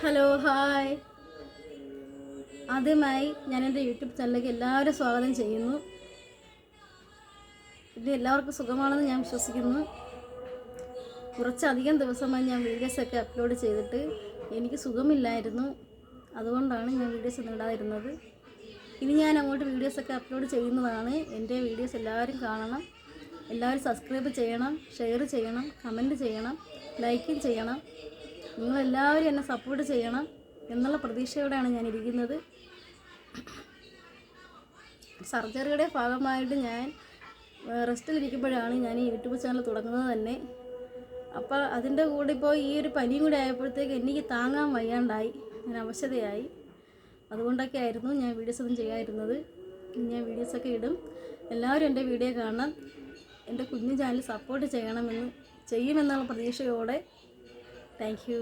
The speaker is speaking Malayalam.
Hello hi. ആദ്യമായി ഞാൻ എന്റെ യൂട്യൂബ് ചാനലിലേക്ക് എല്ലാവരും സ്വാഗതം ചെയ്യുന്നു. ഇത് എല്ലാവർക്കും സുഖമാണെന്ന് ഞാൻ വിശ്വസിക്കുന്നു. കുറച്ചധികം ദിവസമായി ഞാൻ വീഡിയോസൊക്കെ അപ്ലോഡ് ചെയ്തിട്ട് എനിക്ക് സുഖമില്ലായിരുന്നു. അതുകൊണ്ടാണ് ഞാൻ വീഡിയോസ് ഒന്നും ഇനി ഞാൻ അങ്ങോട്ട് വീഡിയോസൊക്കെ അപ്ലോഡ് ചെയ്യുന്നതാണ്. എന്റെ വീഡിയോസ് എല്ലാവരും കാണണം. എല്ലാവരും സബ്സ്ക്രൈബ് ചെയ്യണം ഷെയർ ചെയ്യണം കമന്റ് ചെയ്യണം ലൈക്കും ചെയ്യണം. നിങ്ങളെല്ലാവരും എന്നെ സപ്പോർട്ട് ചെയ്യണം എന്നുള്ള പ്രതീക്ഷയോടെയാണ് ഞാൻ ഇരിക്കുന്നത്. സർജറിയുടെ ഭാഗമായിട്ട് ഞാൻ റെസ്റ്റിലിരിക്കുമ്പോഴാണ് ഞാൻ ഈ യൂട്യൂബ് ചാനൽ തുടങ്ങുന്നത് തന്നെ. അപ്പോൾ അതിന്റെ കൂടെ ഇപ്പോൾ ഈ ഒരു പനിയും കൂടി ആയപ്പോഴത്തേക്ക് എനിക്ക് താങ്ങാൻ വയ്യാണ്ടായി. ഞാൻ അവശതയായി. അതുകൊണ്ടൊക്കെ ആയിരുന്നു ഞാൻ വീഡിയോസ് ഒന്നും ചെയ്യാതിരുന്നത്. ഞാൻ വീഡിയോസൊക്കെ ഇടും. എല്ലാവരും എന്റെ വീഡിയോ കാണണം. എന്റെ കുഞ്ഞു ചാനൽ സപ്പോർട്ട് ചെയ്യണമെന്ന് ചെയ്യുമെന്നുള്ള പ്രതീക്ഷയോടെ താങ്ക് യു